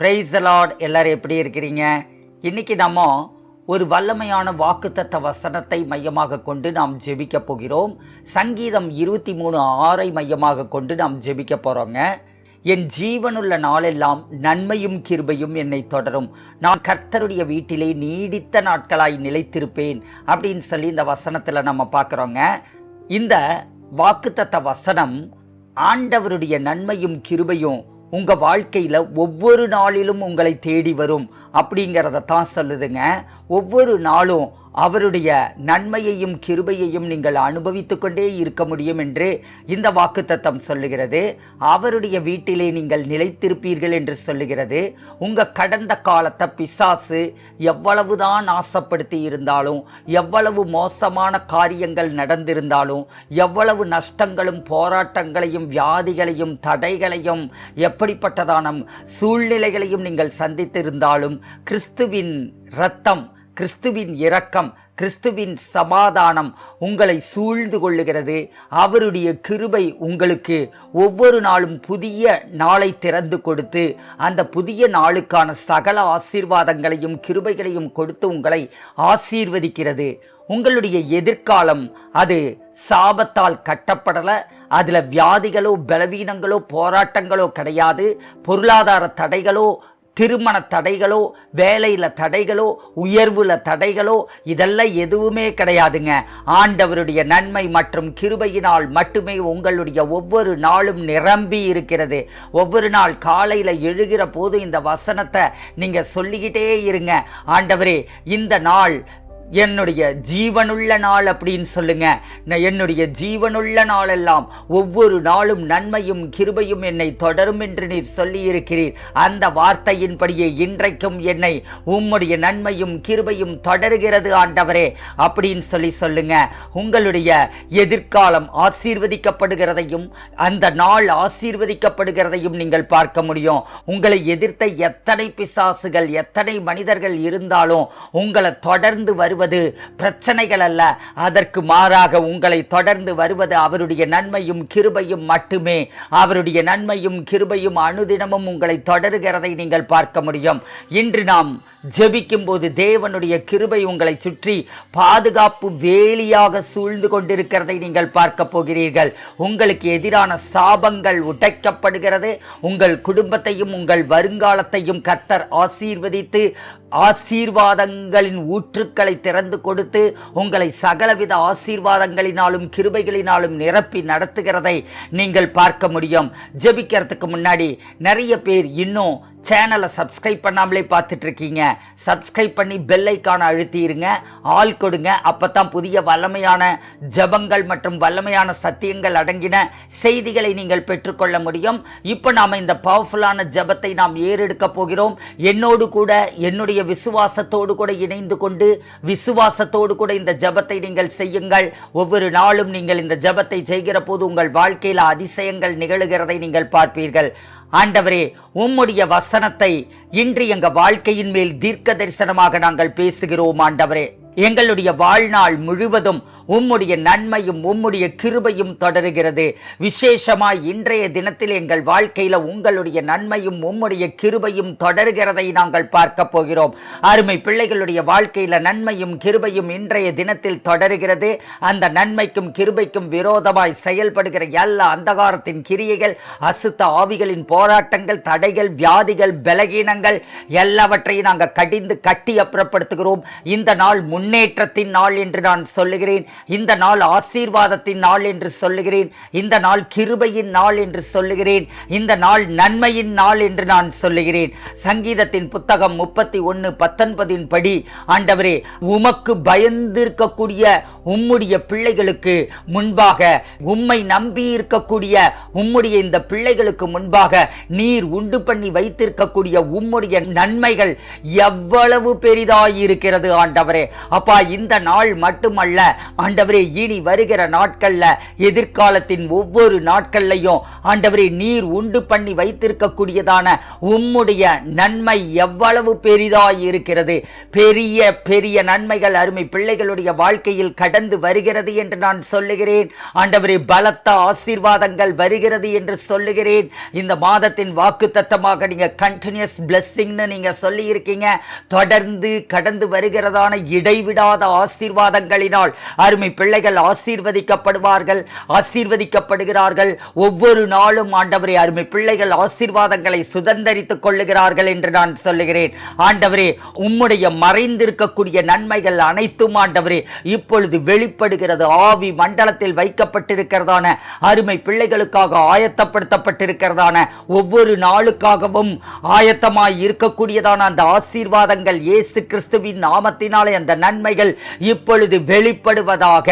Price Lord எல்லாரும் எப்படி இருக்கிறீங்க? இன்னைக்கு நம்ம ஒரு வல்லமையான வாக்குத்தத்த வசனத்தை மையமாக கொண்டு நாம் ஜெபிக்க போகிறோம். சங்கீதம் இருபத்தி மூணு ஆறை மையமாக கொண்டு நாம் ஜெபிக்க போகிறோங்க என் ஜீவனுள்ள நாளெல்லாம் நன்மையும் கிருபையும் என்னை தொடரும். நான் கர்த்தருடைய வீட்டிலே நீடித்த நாட்களாய் நிலைத்திருப்பேன் அப்படின்னு சொல்லி இந்த வசனத்தில் நம்ம பார்க்குறோங்க. இந்த வாக்குத்தத்த வசனம் ஆண்டவருடைய நன்மையும் கிருபையும் உங்கள் வாழ்க்கையில் ஒவ்வொரு நாளிலும் உங்களை தேடி வரும் அப்படிங்கிறத தான் சொல்லுதுங்க. ஒவ்வொரு நாளும் அவருடைய நன்மையையும் கிருபையையும் நீங்கள் அனுபவித்து கொண்டே இருக்க முடியும் என்று இந்த வாக்குத்தத்தம் சொல்லுகிறது. அவருடைய வீட்டிலே நீங்கள் நிலைத்திருப்பீர்கள் என்று சொல்லுகிறது. உங்க கடந்த காலத்தை பிசாசு எவ்வளவுதான் ஆசைப்படுத்தி இருந்தாலும் எவ்வளவு மோசமான காரியங்கள் நடந்திருந்தாலும் எவ்வளவு நஷ்டங்களும் போராட்டங்களையும் வியாதிகளையும் தடைகளையும் எப்படிப்பட்டதான சூழ்நிலைகளையும் நீங்கள் சந்தித்திருந்தாலும் கிறிஸ்துவின் இரத்தம் கிறிஸ்துவின் இரக்கம் கிறிஸ்துவின் சமாதானம் உங்களை சூழ்ந்து கொள்ளுகிறது. அவருடைய கிருபை உங்களுக்கு ஒவ்வொரு நாளும் புதிய நாளை திறந்து கொடுத்து அந்த புதிய நாளுக்கான சகல ஆசீர்வாதங்களையும் கிருபைகளையும் கொடுத்து உங்களை ஆசீர்வதிக்கிறது. உங்களுடைய எதிர்காலம் அது சாபத்தால் கட்டப்படலை. அதில் வியாதிகளோ பலவீனங்களோ போராட்டங்களோ கிடையாது. பொருளாதார தடைகளோ திருமண தடைகளோ வேலையில் தடைகளோ உயர்வில் தடைகளோ இதெல்லாம் எதுவுமே கிடையாதுங்க. ஆண்டவருடைய நன்மை மற்றும் கிருபையினால் மட்டுமே உங்களுடைய ஒவ்வொரு நாளும் நிரம்பி இருக்கிறது. ஒவ்வொரு நாள் காலையில் எழுகிற போது இந்த வசனத்தை நீங்கள் சொல்லிக்கிட்டே இருங்க. ஆண்டவரே இந்த நாள் என்னுடைய ஜீவனுள்ள நாள் அப்படின்னு சொல்லுங்க. நான் என்னுடைய ஜீவனுள்ள நாளெல்லாம் ஒவ்வொரு நாளும் நன்மையும் கிருபையும் என்னை தொடரும் என்று நீர் சொல்லியிருக்கிறீர். அந்த வார்த்தையின்படியே இன்றைக்கும் என்னை உம்முடைய நன்மையும் கிருபையும் தொடருகிறது ஆண்டவரே அப்படின்னு சொல்லி சொல்லுங்க. உங்களுடைய எதிர்காலம் ஆசீர்வதிக்கப்படுகிறதையும் அந்த நாள் ஆசீர்வதிக்கப்படுகிறதையும் நீங்கள் பார்க்க முடியும். உங்களை எதிர்த்த எத்தனை பிசாசுகள் எத்தனை மனிதர்கள் இருந்தாலும் உங்களை தொடர்ந்து வருவது பிரச்சனைகள் அல்ல அதற்கு மாறாக உங்களை தொடர்ந்து வருவது அவருடைய நன்மையும் கிருபையும் மட்டுமே. அவருடைய நன்மையும் கிருபையும் அனுதினமும் உங்களை தொடருகிறதை நீங்கள் பார்க்க முடியும். இன்று நாம் ஜெபிக்கும் போது தேவனுடைய கிருபை உங்களை சுற்றி பாதுகாப்பு வேலியாக சூழ்ந்து கொண்டிருக்கிறதை நீங்கள் பார்க்க போகிறீர்கள். உங்களுக்கு எதிரான சாபங்கள் உடைக்கப்படுகிறது. உங்கள் குடும்பத்தையும் உங்கள் வருங்காலத்தையும் கர்த்தர் ஆசீர்வதித்து ஆசீர்வாதங்களின் ஊற்றுக்களை திறந்து கொடுத்து உங்களை சகலவித ஆசீர்வாதங்களினாலும் கிருபைகளினாலும் நிரப்பி நடத்துகிறதை நீங்கள் பார்க்க முடியும். ஜெபிக்கிறதுக்கு முன்னாடி நிறைய பேர் இன்னும் சேனலை சப்ஸ்கிரைப் பண்ணாமலே பார்த்துட்ருக்கீங்க. சப்ஸ்கிரைப் பண்ணி பெல் ஐக்கான அழுத்திடுங்க ஆள் கொடுங்க. அப்போ தான் புதிய வல்லமையான ஜபங்கள் மற்றும் வல்லமையான சத்தியங்கள் அடங்கின செய்திகளை நீங்கள் பெற்றுக்கொள்ள முடியும். இப்போ நாம் இந்த பவர்ஃபுல்லான ஜபத்தை நாம் ஏறெடுக்க போகிறோம். என்னோடு கூட என்னுடைய விசுவாசத்தோடு கூட இணைந்து கொண்டு விசுவாசத்தோடு கூட இந்த ஜபத்தை நீங்கள் செய்யுங்கள். ஒவ்வொரு நாளும் நீங்கள் இந்த ஜபத்தை செய்கிற போது உங்கள் வாழ்க்கையில் அதிசயங்கள் நிகழுகிறதை நீங்கள் பார்ப்பீர்கள். ஆண்டவரே உம்முடைய வசனத்தை இன்று எங்க வாழ்க்கையின் மேல் தீர்க்க தரிசனமாக நாங்கள் பேசுகிறோம் ஆண்டவரே. எங்களுடைய வாழ்நாள் முழுவதும் உம்முடைய நன்மையும் உம்முடைய கிருபையும் தொடருகிறது. விசேஷமாய் இன்றைய தினத்தில் எங்கள் வாழ்க்கையில உங்களுடைய நன்மையும் உம்முடைய கிருபையும் தொடருகிறதை நாங்கள் பார்க்க போகிறோம். அருமை பிள்ளைகளுடைய வாழ்க்கையில நன்மையும் கிருபையும் இன்றைய தினத்தில் தொடருகிறது. அந்த நன்மைக்கும் கிருபைக்கும் விரோதமாய் செயல்படுகிற எல்லா அந்தகாரத்தின் கிரியைகள் அசுத்த ஆவிகளின் போராட்டங்கள் தடைகள் வியாதிகள் பலகீனங்கள் எல்லாவற்றையும் நாங்கள் கடிந்து கட்டி அப்புறப்படுத்துகிறோம். இந்த நாள் முன்னேற்றத்தின் நாள் என்று நான் சொல்லுகிறேன். இந்த நாள் ஆசீர்வாதத்தின் நாள் என்று சொல்லுகிறேன். இந்த நாள் கிருபையின் நாள் என்று சொல்லுகிறேன். இந்த நாள் நன்மையின் நாள் என்று நான் சொல்லுகிறேன். சங்கீதத்தின் புத்தகம் முப்பத்தி ஒன்று பத்தொன்பதின் படி ஆண்டவரே உமக்கு பயந்திருக்கக்கூடிய உம்முடைய பிள்ளைகளுக்கு முன்பாக உம்மை நம்பி இருக்கக்கூடிய உம்முடைய இந்த பிள்ளைகளுக்கு முன்பாக நீர் உண்டு பண்ணி வைத்திருக்கக்கூடிய உம்முடைய நன்மைகள் எவ்வளவு பெரிதாயிருக்கிறது ஆண்டவரே. அப்பா இந்த நாள் மட்டுமல்ல ஆண்டவரே இனி வருகிற நாட்கள்ல எதிர்காலத்தின் ஒவ்வொரு நாட்கள்லையும் ஆண்டவரே நீர் உண்டு பண்ணி வைத்திருக்கக்கூடியதான உம்முடைய நன்மை எவ்வளவு பெரிதாய் இருக்கிறது. பெரிய பெரிய நன்மைகள் அருமை பிள்ளைகளுடைய வாழ்க்கையில் கடந்து வருகிறது என்று நான் சொல்லுகிறேன். ஆண்டவரே பலத்த ஆசீர்வாதங்கள் வருகிறது என்று சொல்லுகிறேன். இந்த மாதத்தின் வாக்கு தத்தமாக நீங்க கண்டினியூஸ் பிளஸ்ஸிங்னு நீங்க சொல்லி இருக்கீங்க தொடர்ந்து கடந்து வருகிறதான இடைவிடாத ஆசீர்வாதங்களினால் அருமை பிள்ளைகள் ஆசீர்வதிக்கப்படுவார்கள் ஆசீர்வதிக்கப்படுகிறார்கள். ஒவ்வொரு நாளும் ஆண்டவரே அருமை பிள்ளைகள் ஆசீர்வாதங்களை சுதந்திரித்துக் கொள்ளுகிறார்கள் என்று நான் சொல்லுகிறேன். ஆண்டவரே உம்முடைய மறைந்திருக்கக்கூடிய நன்மைகள் அனைத்தும் ஆண்டவரே இப்பொழுது வெளிப்படுகிறது. ஆவி மண்டலத்தில் வைக்கப்பட்டிருக்கிறதான அருமை பிள்ளைகளுக்காக ஆயத்தப்படுத்தப்பட்டிருக்கிறதான ஒவ்வொரு நாளுக்காகவும் ஆயத்தமாய் இருக்கக்கூடியதான அந்த ஆசீர்வாதங்கள் இயேசு கிறிஸ்துவின் நாமத்தினாலே அந்த நன்மைகள் இப்பொழுது வெளிப்படுவது வெளிப்படுவதாக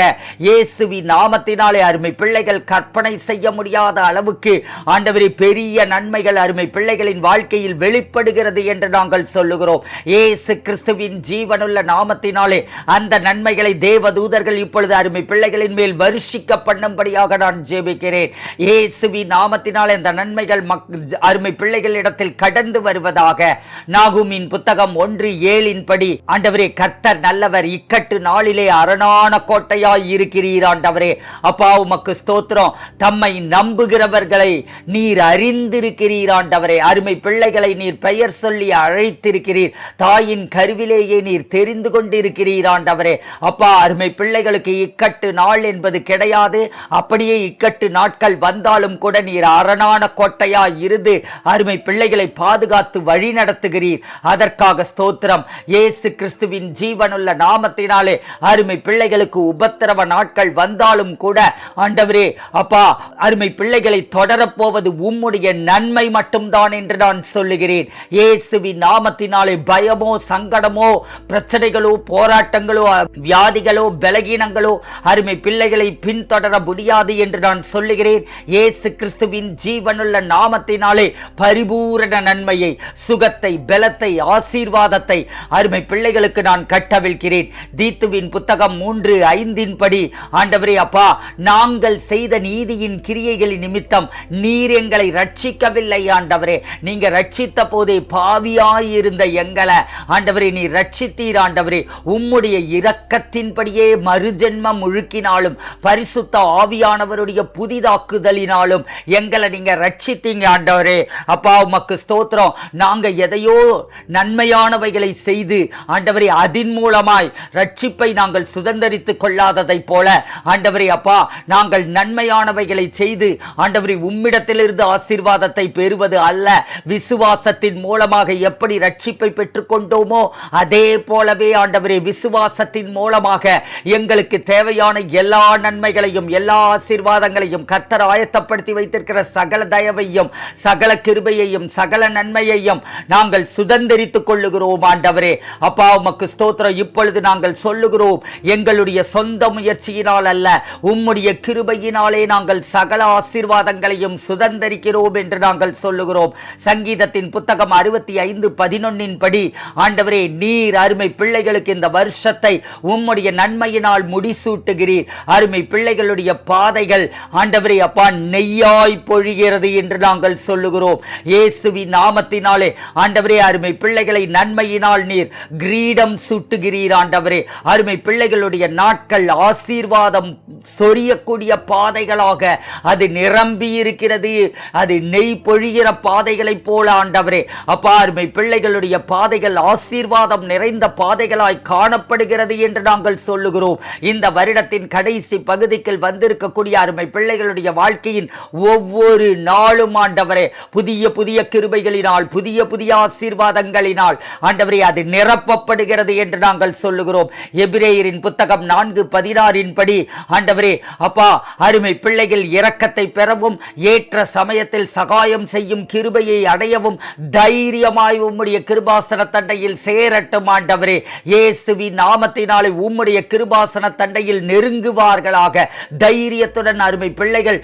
இயேசுவின் நாமத்தினாலே அருமை பிள்ளைகள் கற்பனை செய்ய முடியாத அளவுக்கு ஆண்டவரை பெரிய நன்மைகள் அருமை பிள்ளைகளின் வாழ்க்கையில் வெளிப்படுகிறது என்று நாங்கள் சொல்லுகிறோம். இயேசு கிறிஸ்துவின் ஜீவனுள்ள நாமத்தினாலே அந்த நன்மைகளை தேவதூதர்கள் இப்பொழுது அருமை பிள்ளைகளின் மேல் வருஷிக்க பண்ணும்படியாக நான் ஜெபிக்கிறேன். இயேசுவின் நாமத்தினாலே அந்த நன்மைகள் மக் அருமை பிள்ளைகளிடத்தில் கடந்து வருவதாக நாகுமின் புத்தகம் ஒன்று ஏழின்படி ஆண்டவரே கர்த்தர் நல்லவர் இக்கட்டு நாளிலே அரணான கோட்டையாய் இருக்கிறீர் ஆண்டவரே அப்பா உமக்கு ஸ்தோத்திரம். தம்மை நம்புகிறவர்களை நீர் அறிந்திருக்கிறீர் ஆண்டவரே அருமை பிள்ளைகளை நீர் பெயர் சொல்லி அழைத்திருக்கிறீர். தாயின் கருவிலேயே நீர் தெரிந்து கொண்டிருக்கிறீர் ஆண்டவரே அப்பா அருமை பிள்ளைகளுக்கு இக்கட்டு நாள் என்பது கிடையாது. அப்படியே இக்கட்டு நாட்கள் வந்தாலும் கூட நீர் அரணான கோட்டையாய் இருந்து அருமை பிள்ளைகளை பாதுகாத்து வழி நடத்துகிறீர். அதற்காக ஸ்தோத்திரம். இயேசு கிறிஸ்துவின் ஜீவனுள்ள நாமத்தினாலே அருமை பிள்ளைகளுக்கு உபத்திரவ நாட்கள் வந்தாலும் கூட ஆண்டவரே அப்பா அருமை பிள்ளைகளை தொடரப்போவது உம்முடைய நன்மை மட்டும்தான் என்று நான் சொல்லுகிறேன். இயேசுவின் நாமத்தினாலே பயமோ சங்கடமோ பிரச்சனைகளோ போராட்டங்களோ வியாதிகளோ பலகீனங்களோ அருமை பிள்ளைகளை பின்தொடர முடியாது என்று நான் சொல்லுகிறேன். இயேசு கிறிஸ்துவின் ஜீவனுள்ள நாமத்தினாலே பரிபூரண நன்மையை சுகத்தை பலத்தை ஆசீர்வாதத்தை அருமை பிள்ளைகளுக்கு நான் கட்டவிழ்கிறேன். தீத்துவின் புத்தகம் மூன்று ஐந்தின்படி ஆண்டவரே அப்பா நாங்கள் செய்த நீதியின் கிரியைகளின் நிமித்தம் நீர் எங்களை ரட்சிக்கவில்லை ஆண்டவரே. நீங்க ரட்சித்த போதே பாவியாயிருந்த எங்களை ஆண்டவரே நீ ரட்சித்தீர் ஆண்டவரே. உம்முடைய இரக்கத்தின்படியே மறுஜென்மம் முழுக்கினாலும் பரிசுத்த ஆவியானவருடைய புதிதாக்குதலினாலும் எங்களை நீங்க ரட்சித்தீங்க ஆண்டவரே. அப்பா உமக்கு ஸ்தோத்திரம். நாங்க எதையோ நன்மையானவைகளை செய்து ஆண்டவரே அதன் மூலமாய் ரட்சிப்பை நாங்கள் சுதந்தரித்துக் கொள்ளாததைப் போல ஆண்டவரே அப்பா நாங்கள் நன்மையானவைகளை செய்து ஆண்டவரே உம்மிடத்திலிருந்து ஆசீர்வாதத்தை பெறுவது அல்ல. விசுவாசத்தின் மூலமாக எப்படி ரட்சிப்பை பெற்றுக்கொண்டோமோ அதே போலவே ஆண்டவரே விசுவாசத்தின் மூலமாக எங்களுக்கு தேவையான எல்லா நன்மைகளையும் எல்லா ஆசீர்வாதங்களையும் கத்தர் ஆயத்தப்படுத்தி வைத்திருக்கிற சகல தயவையும் சகல கிருபையையும் சகல நன்மையையும் நாங்கள் சுதந்திரித்துக் கொள்ளுகிறோம் ஆண்டவரே. அப்பா உமக்கு ஸ்தோத்திரம். இப்பொழுது நாங்கள் சொல்லுகிறோம் எங்களுடைய சொந்த முயற்சியினால் அல்ல உம்முடைய கிருபையினாலே நாங்கள் சகல ஆசீர்வாதங்களையும் சுதந்திரிக்கிறோம் என்று நாங்கள் சொல்லுகிறோம். சங்கீதத்தின் புத்தகம் அறுபத்தி ஐந்து பதினொன்னின் படி ஆண்டவரே நீர் அருமை பிள்ளைகளுக்கு இந்த வருஷத்தை உம்முடைய நன்மையினால் முடிசூட்டுகிறீர். அருமை பிள்ளைகளுடைய பாதைகள் ஆண்டவரே அப்பா நெய்யாய் பொழிகிறது என்று நாங்கள் சொல்லுகிறோம். இயேசுவின் நாமத்தினாலே ஆண்டவரே அருமை பிள்ளைகளை நன்மையினால் நீர் கிரீடம் சூட்டுகிறீர் ஆண்டவரே. அருமை பிள்ளைகளுடைய நாட்கள் ஆசீர்வாதம் சொரியக்கூடிய பாதைகளாக அது நிரம்பி இருக்கிறது அது நெய் பொழிகிற பாதைகளைப் போல ஆண்டவரே. அப்பா அருமை பிள்ளைகளுடைய பாதைகள் ஆசீர்வாதம் நிறைந்த பாதைகளாய் காணப்படுகிறது என்று நாங்கள் சொல்லுகிறோம். இந்த வருடத்தின் கடைசி பகுதிக்கு வந்திருக்கக்கூடிய அருமை பிள்ளைகளுடைய வாழ்க்கையின் ஒவ்வொரு நாளும் ஆண்டவரே புதிய புதிய கிருபைகளினால் புதிய புதிய ஆசீர்வாதங்களினால் ஆண்டவரே அது நிரப்பப்படுகிறது என்று நாங்கள் சொல்லுகிறோம். எபிரேயரின் புத்தகம் நான்கு பதினாறின் படி ஆண்டவரே அப்பா அருமை பிள்ளைகள் இரக்கத்தை பெறவும் ஏற்ற சமயத்தில் சகாயம் செய்யும் கிருபையை அடையவும் தைரியமாய் உம்முடைய கிருபாசன தண்டையில் சேரட்டும் ஆண்டவரே. இயேசுவின் நாமத்தினாலே உம்முடைய கிருபாசன தண்டையில் நெருங்குவார்களாக. தைரியத்துடன் அருமை பிள்ளைகள்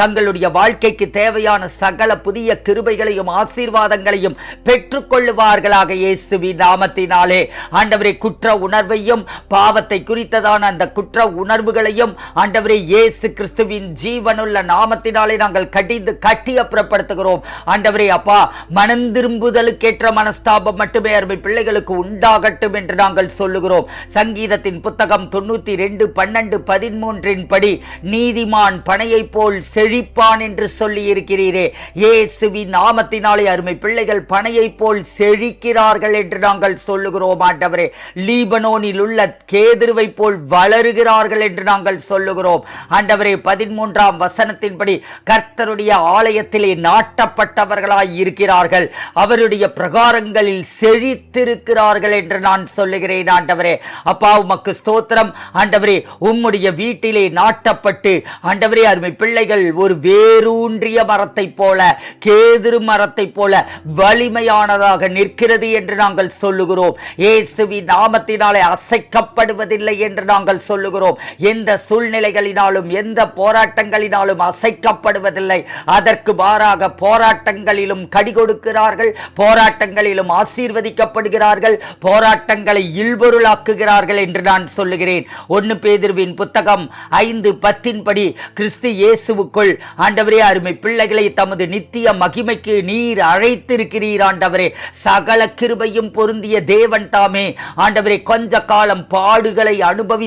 தங்களுடைய வாழ்க்கைக்கு தேவையான சகல புதிய கிருபைகளையும் ஆசீர்வாதங்களையும் பெற்றுக்கொள்ளுவார்களாக இயேசுவின் நாமத்தினாலே. ஆண்டவரே குற்ற உணர்வையும் பாவத்தை குறித்ததான அந்த குற்ற உணர்வுகளையும் ஆண்டவரே இயேசு கிறிஸ்துவின் ஜீவனுள்ள நாமத்தினாலே நாங்கள் கடிந்து கட்டி அப்புறப்படுத்துகிறோம். ஆண்டவரே அப்பா மனம் திரும்புதலுக்கேற்ற மனஸ்தாபம் மட்டுமே அருமை பிள்ளைகளுக்கு உண்டாகட்டும் என்று நாங்கள் சொல்லுகிறோம். சங்கீதத்தின் புத்தகம் தொண்ணூத்தி ரெண்டு பன்னெண்டு பதிமூன்றின் படி நீதிமான் பனையைப் போல் செழிப்பான் என்று சொல்லி இருக்கிறீரே. இயேசுவின் நாமத்தினாலே அருமை பிள்ளைகள் பனையை போல் செழிக்கிறார்கள் என்று நாங்கள் சொல்லுகிறோம் ஆண்டவரே. லீபனோனில் உள்ள கேதுருவை போல் வளருகிறார்கள் என்று நாங்கள் சொல்லுகிறோம். ஆண்டவரே பதிமூன்றாம் வசனத்தின்படி கர்த்தருடைய ஆலயத்திலே நாட்டப்பட்டவர்களாய் இருக்கிறார்கள். அவருடைய பிரகாரங்களில் செழித்திருக்கிறார்கள் என்று நான் சொல்லுகிறேன் ஆண்டவரே. அப்பா உமக்கு ஸ்தோத்திரம். ஆண்டவரே உம்முடைய வீட்டிலே நாட்டப்பட்டு ஆண்டவரே அருமை பிள்ளைகள் ஒரு வேரூன்றிய மரத்தை போல கேதிரு மரத்தை போல வலிமையானதாக நிற்கிறது என்று நாங்கள் சொல்லுகிறோம். இயேசுவின் நாமத்தினாலே அசைக்கப்படுவதில்லை என்று நாங்கள் சொல்லுகிறோம். எந்த சூழ்நிலைகளினாலும் எந்த போராட்டங்களினாலும் அசைக்கப்படுவதில்லை. அதற்கு மாறாக போராட்டங்களிலும் கடி கொடுக்கிறார்கள் போராட்டங்களிலும் ஆசீர்வதிக்கப்படுகிறார்கள் போராட்டங்களை இல்பொருளாக்குகிறார்கள் என்று நான் சொல்லுகிறேன். ஒன்று பேதிருவின் புத்தகம் ஐந்து பத்தின் படி கிறிஸ்து இயேசுவுக்குள் ஆண்டவரே அருமை பிள்ளைகளை தமது நித்திய மகிமைக்கு நீர் அழைத்திருக்கிறீர் ஆண்டவரே. சகல கிருபையும் பொருந்திய தேவன் தாமே. ஆண்டவரே கொஞ்ச காலம் பாடுகளை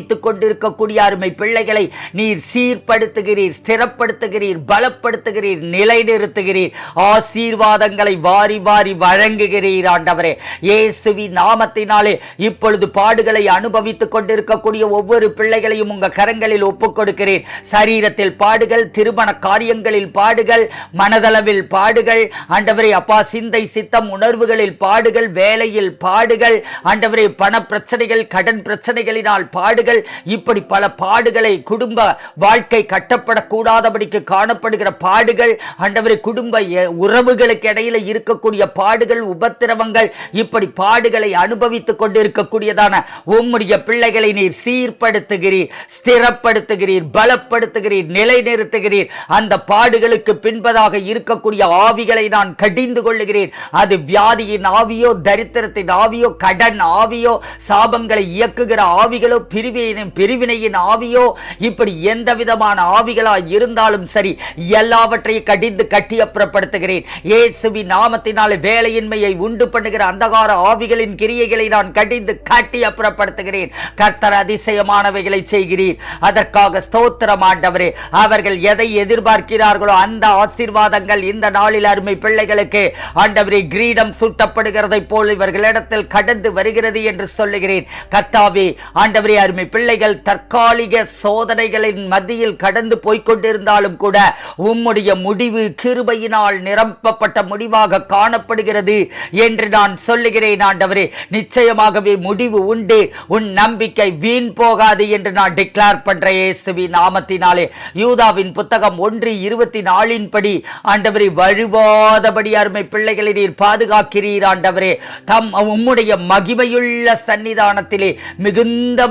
அனுபவித்துக் கொண்டிருக்கக்கூடிய அருமை பிள்ளைகளை நீர் சீர்படுத்துகிறீர் ஸ்திரப்படுத்துகிறீர் பலப்படுத்துகிறீர் நிலைநிறுத்துகிறீர். ஆசீர்வாதங்களை வாரி வாரி வழங்குகிறீர் ஆண்டவரே. இயேசுவி நாமத்தினாலே இப்பொழுது பாடுகளை அனுபவித்துக் கொண்டிருக்கக்கூடிய ஒவ்வொரு பிள்ளைகளையும் உங்க கரங்களில் ஒப்புக் கொடுக்கிறேன். சரீரத்தில் பாடுகள் திருமண காரியங்களில் பாடுகள் மனதளவில் பாடுகள். ஆண்டவரே அப்பா சிந்தை சித்தம் உணர்வுகளில் பாடுகள் வேலையில் பாடுகள். ஆண்டவரே பண பிரச்சனைகள் கடன் பிரச்சனைகளினால் பாடுகள். இப்படி பல பாடுகளை குடும்ப வாழ்க்கை கட்டப்படக்கூடாதபடிக்கு காணப்படுகிற பாடுகள் ஆண்டவரே குடும்ப உறவுகளுக்கு இடையில இருக்கக்கூடிய பாடுகள் உபத்திரவங்கள் இப்படி பாடுகளை அனுபவித்துக் கொண்டிருக்கக்கூடியதான உம்முடைய பிள்ளைகளை நீர் சீர்படுத்துகிறீர் ஸ்திரப்படுத்துகிறீர் பலப்படுத்துகிறீர் நிலைநிறுத்துகிறீர். அந்த பாடுகளுக்கு பின்பதாக இருக்கக்கூடிய ஆவிகளை நான் கடிந்து கொள்ளுகிறேன். அது வியாதியின் ஆவியோ தரித்திரத்தின் ஆவியோ கடன் ஆவியோ சாபங்களை இயக்குகிற ஆவிகளோ பிரிவினை பிரிவினையின் ஆவியோ இப்படி எந்த விதமான ஆவிகளா இருந்தாலும் சரி எல்லாவற்றையும் கடிந்து கட்டி அப்புறப்படுத்துகிறேன். இயேசுவின் நாமத்தினால் வேலையின்மையை உண்டு பண்ணுகிற அந்தகார ஆவிகளின் கிரியைகளை நான் கடிந்து கட்டி அப்புறப்படுத்துகிறேன். கர்த்தர் அதிசயமானவைகளை செய்கிறீர். அதற்காக ஸ்தோத்திரம் ஆண்டவரே. அவர்கள் எதை எதிர்பார்க்கிறார்களோ அந்த ஆசீர்வாதங்கள் இந்த நாளில் அருமை பிள்ளைகளுக்கு. ஆண்டவரே கிரீடம் சூட்டப்படுகிறதை போல் இவர்களிடத்தில் கடந்து வருகிறது என்று சொல்லுகிறேன். கர்த்தாவே ஆண்டவரே அருமை பிள்ளைகள் தற்காலிக சோதனைகளின் மத்தியில் கடந்து போய்கொண்டிருந்தாலும் கூட உம்முடைய முடிவு கிருபையினால் நிரப்பப்பட்ட முடிவாக காணப்படுகிறது என்று நான் சொல்லுகிறேன் ஆண்டவரே. நிச்சயமாகவே முடிவு உண்டு. உன் நம்பிக்கை வீண் போகாது என்று நான் டிக்ளேர் பண்றேன் இயேசுவி நாமத்தினாலே. யூதாவின் புத்தகம் ஒன்று இருபத்தி நாலின் படி ஆண்டவரே வழுவாதபடி அருமை பிள்ளைகளை நீர் பாதுகாக்கிறீர் ஆண்டவரே. தம் உம்முடைய மகிமையுள்ள சன்னிதானத்திலே மிகுந்த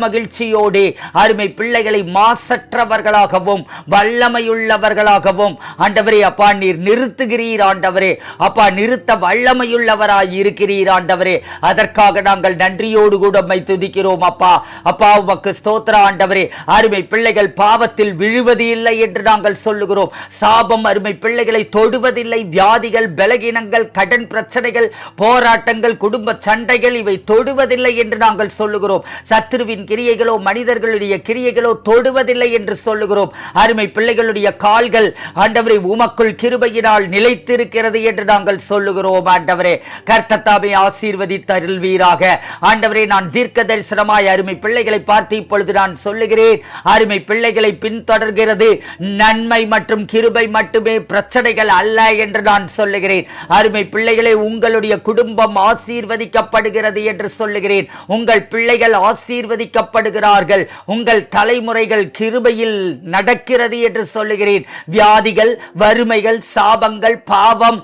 மகிழ்ச்சியோடு அருமை பிள்ளைகளை மாசற்றவர்களாகவும் வல்லமையுள்ளவர்களாகவும் ஆண்டவரே அப்பா நீர் நிறுத்துகிறீர் ஆண்டவரே. அப்பா நிறுத்த வல்லமையுள்ளவராய் இருக்கிறீர் ஆண்டவரே. அதற்காக நாங்கள் நன்றியோடு கூட உம்மை துதிக்கிறோம் அப்பா. அப்பா உமக்கு ஸ்தோத்திர ஆண்டவரே. அருமை பிள்ளைகள் பாவத்தில் விழுவது இல்லை என்று நாங்கள் சொல்லுகிறோம். சாபம் அருமை பிள்ளைகளை தொடுவதில்லை. வியாதிகள் பலகீனங்கள் கடன் பிரச்சனைகள் போராட்டங்கள் குடும்ப சண்டைகள் இவை தொடுவதில்லை என்று நாங்கள் சொல்லுகிறோம். சத்ருவின் கிரியைகளோ மனிதர்களுடைய கிரியைகளோ தொடுவதில்லை என்று சொல்லுகிறோம். அருமை பிள்ளைகளுடைய கால்கள் ஆண்டவரை உமக்குள் கிருபையினால் நிலைத்திருக்கிறது என்று நாங்கள் சொல்லுகிறோம். ஆண்டவரே கர்த்தத்தாவை கர்த்தத்தாமை ஆசீர்வதித்தருள்வீராக ஆண்டவரே நான் தீர்க்க தரிசனமாய் அருமை பிள்ளைகளை பார்த்து இப்பொழுது நான் சொல்லுகிறேன். அருமை பிள்ளைகளை பின்தொடர்கிறது. நன்மை மற்றும் கிருபை மட்டுமே பிரச்சனைகள் அல்ல என்று நான் சொல்லுகிறேன். அருமை பிள்ளைகளை உங்களுடைய குடும்பம் ஆசீர்வதிக்கப்படுகிறது என்று சொல்லுகிறேன். உங்கள் பிள்ளைகள் ஆசீர்வதிக்கப்படுகிறார்கள் உங்கள் தலைமுறைகள் கிருபையில் நடக்கிறது என்று சொல்லுகிறேன். வியாதிகள் வறுமைகள் சாபங்கள் பாவம்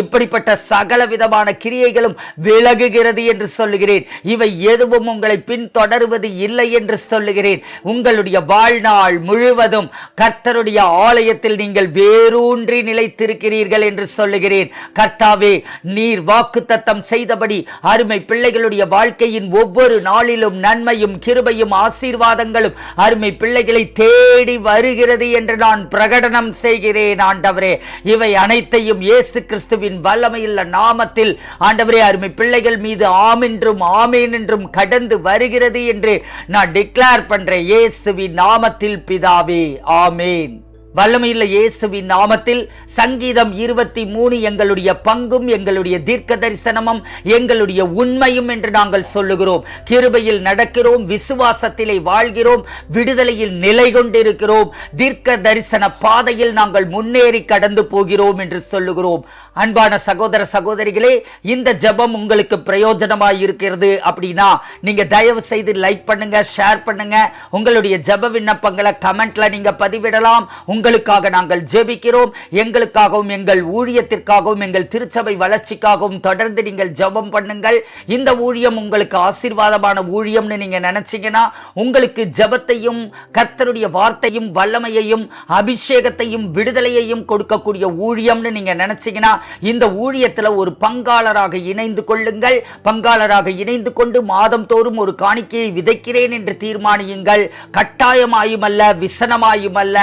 இப்படிப்பட்ட சகல விதமான கிரியைகளும் விலகுகிறது என்று சொல்லுகிறேன். இவை எதுவும் உங்களை பின்தொடர்வது இல்லை என்று சொல்லுகிறேன். உங்களுடைய வாழ்நாள் முழுவதும் கர்த்தருடைய ஆலயத்தில் நீங்கள் வேரூன்றி நிலைத்திருக்கிறீர்கள் என்று சொல்லுகிறேன். கர்த்தாவே நீர் வாக்குத்தத்தம் செய்தபடி அருமை பிள்ளைகளுடைய வாழ்க்கையின் ஒவ்வொரு நாளிலும் நன்மையும் கிருபையும் ஆசீர்வாதங்களும் அருமை பிள்ளைகளை தேடி வருகிறது என்று நான் பிரகடனம் செய்கிறேன் ஆண்டவரே. இவை அனைத்தையும் இயேசு கிறிஸ்துவின் வல்லமையுள்ள நாமத்தில் ஆண்டவரே அருமை பிள்ளைகள் மீது ஆமென்றும் ஆமேன் என்றும் கடந்து வருகிறது என்று நான் டிக்ளேர் பண்றேன். இயேசுவின் நாமத்தில் பிதாவே ஆமேன். வல்லமையுள்ள இயேசுவின் நாமத்தில் சங்கீதம் இருபத்தி மூணு எங்களுடைய பங்கும் எங்களுடைய தீர்க்க தரிசனமும் எங்களுடைய உண்மையும் என்று நாங்கள் சொல்லுகிறோம். கிருபையில் நடக்கிறோம் விசுவாசத்திலே வாழ்கிறோம் விடுதலையில் நிலை கொண்டிருக்கிறோம். தீர்க்க தரிசன பாதையில் நாங்கள் முன்னேறி கடந்து போகிறோம் என்று சொல்லுகிறோம். அன்பான சகோதர சகோதரிகளே இந்த ஜெபம் உங்களுக்கு பிரயோஜனமாக இருக்கிறது அப்படின்னா நீங்க தயவு செய்து லைக் பண்ணுங்க ஷேர் பண்ணுங்க. உங்களுடைய ஜெப விண்ணப்பங்களை கமெண்ட்ல நீங்க பதிவிடலாம். உங்களுக்காக நாங்கள் ஜெபிக்கிறோம். எங்களுக்காகவும் எங்கள் ஊழியத்திற்காகவும் எங்கள் திருச்சபை வளர்ச்சிக்காகவும் தொடர்ந்து நீங்கள் ஜெபம் பண்ணுங்கள். இந்த ஊழியம் உங்களுக்கு ஆசீர்வாதமான ஊழியம்னு நீங்க நினைச்சீங்கன்னா உங்களுக்கு ஜெபத்தையும் கர்த்தருடைய வார்த்தையும் வல்லமையையும் அபிஷேகத்தையும் விடுதலையையும் கொடுக்கக்கூடிய ஊழியம்னு நீங்க நினைச்சீங்கன்னா இந்த ஊழியத்துல ஒரு பங்காளராக இணைந்து கொள்ளுங்கள். பங்காளராக இணைந்து கொண்டு மாதம் தோறும் ஒரு காணிக்கையை விதைக்கிறேன் என்று தீர்மானியுங்கள். கட்டாயமாயும் அல்ல விசனமாயும் அல்ல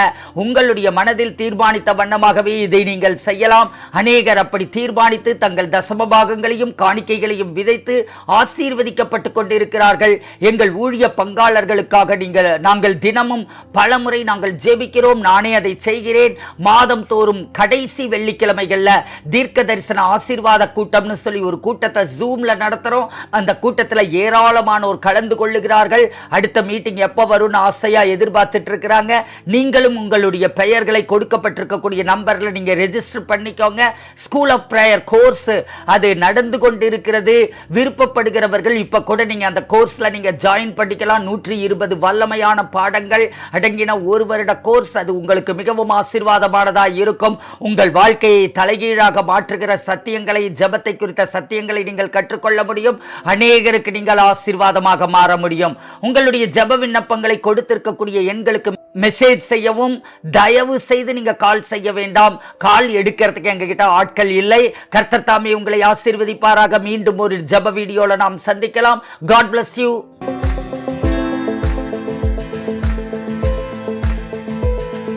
உங்களுடைய மனதில் தீர்மானித்த வண்ணமாகவே இதை நீங்கள் செய்யலாம். அநேகர் அப்படி தீர்மானித்து தங்கள் தசம பாகங்களையும் காணிக்கைகளையும் விதைத்து ஆசீர்வதிக்கப்பட்டு கொண்டிருக்கிறார்கள். எங்கள் ஊழிய பங்காளர்களுக்காக நீங்கள் நாங்கள் தினமும் பலமுறை நாங்கள் ஜெபிக்கிறோம். நானே அதை செய்கிறேன். மாதம் தோறும் கடைசி வெள்ளிக்கிழமைகள்ல தீர்க்க தரிசன ஆசீர்வாத கூட்டம்னு சொல்லி ஒரு கூட்டத்தை ஜூம்ல நடத்துறோம். அந்த கூட்டத்தில் ஏராளமானோர் கலந்து கொள்ளுகிறார்கள். அடுத்த மீட்டிங் எப்போ வரும்னு ஆசையா எதிர்பார்த்துட்டு இருக்கிறாங்க. நீங்களும் உங்களுடைய பெயர்களை கொடுக்கப்பட்டிருக்கக்கூடிய நம்பர்ல நீங்க ரெஜிஸ்டர் பண்ணிக்கோங்க. ஸ்கூல் ஆஃப் ப்ரேயர் கோர்ஸ் அது நடந்து கொண்டிருக்கிறது. விருப்பப்படுகிறவர்கள் இப்போ கூட நீங்க அந்த கோர்ஸ்ல நீங்க ஜாயின் பண்ணிக்கலாம். நூற்றி இருபது வல்லமையான பாடங்கள் அடங்கின ஒரு வருட கோர்ஸ் அது உங்களுக்கு மிகவும் ஆசீர்வாதமானதாக இருக்கும். உங்கள் வாழ்க்கையை தலைகீழாக மாற்றுகிற சத்தியங்களை ஜெபத்தை குறித்த சத்தியங்களை நீங்கள் கற்றுக்கொள்ள முடியும். அநேகருக்கு நீங்கள் ஆசீர்வாதமாக மாற முடியும். உங்களுடைய ஜெப விண்ணப்பங்களை கொடுத்திருக்கக்கூடிய எண்களுக்கு மெசேஜ் செய்யவும் தயவு செய்து நீங்க கால் செய்ய வேண்டாம். கால் எடுக்கிறதுக்கு எங்ககிட்ட ஆட்கள் இல்லை. கர்த்தர் தாமே உங்களை ஆசீர்வதிப்பாராக. மீண்டும் ஒரு ஜெப வீடியோல நாம் சந்திக்கலாம். God bless you